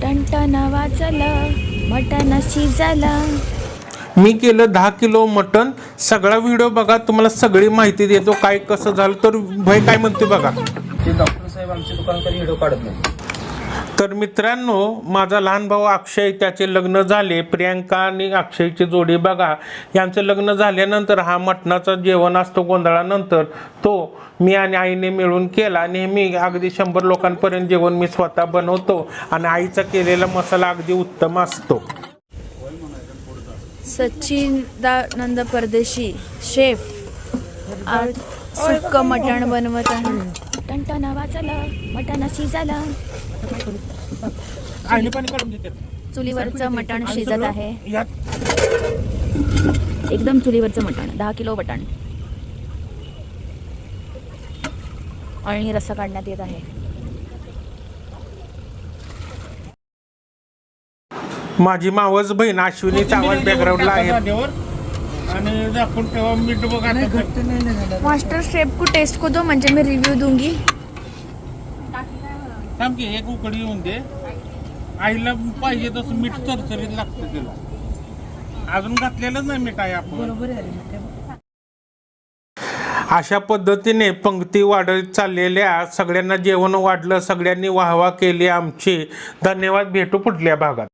टणटण वाजलं मटण शिजलं. मी केलं दहा किलो मटन सगळा व्हिडिओ बघा तुम्हाला सगळी माहिती देतो काय कसं झालं. तर भय काय म्हणते बघा. ते डॉक्टर साहेब आमच्या दुकानात कधी व्हिडिओ काढत नाही तर मित्रांनो माझा लहान भाऊ अक्षय त्याचे लग्न झाले. प्रियांका आणि अक्षयची जोडी बघा. यांचं लग्न झाल्यानंतर हा मटणाचा जेवण असतो गोंधळानंतर. तो मी आणि आईने मिळून केला. नेहमी अगदी शंभर लोकांपर्यंत जेवण मी स्वतः बनवतो आणि आईचा केलेला मसाला अगदी उत्तम असतो. सचिन दानंद परदेशी शेफ. आज सुक्क मटण बनवत आहे. टणटण वाजलं मटण शिजलं. आईने पाणी काढून घेते चुलीवरचं मटण शिजत आहे. यात एकदम चुलीवरचं मटण दहा किलो मटण अळणी रस्सा काढण्यात येत आहे. माझी मावस बहीण अश्विनी चावल बॅकग्राऊंडला आहे. आणि झाकून ठेवा मीठ बघा मास्टर शेफ को टेस्ट को दो म्हणजे मी रिव्ह्यू दूंगी. थांब की एक उकडी येऊन दे. आईला पाहिजे तसं मीठ चरचरीत लागतं तिला. अजून घातलेलंच नाही मीठ आहे आपण अशा पद्धतीने पंक्ती वाढत चाललेल्या सगळ्यांना जेवण वाढलं सगळ्यांनी वाहवा केली आमची. धन्यवाद भेटू पुढल्या भागात.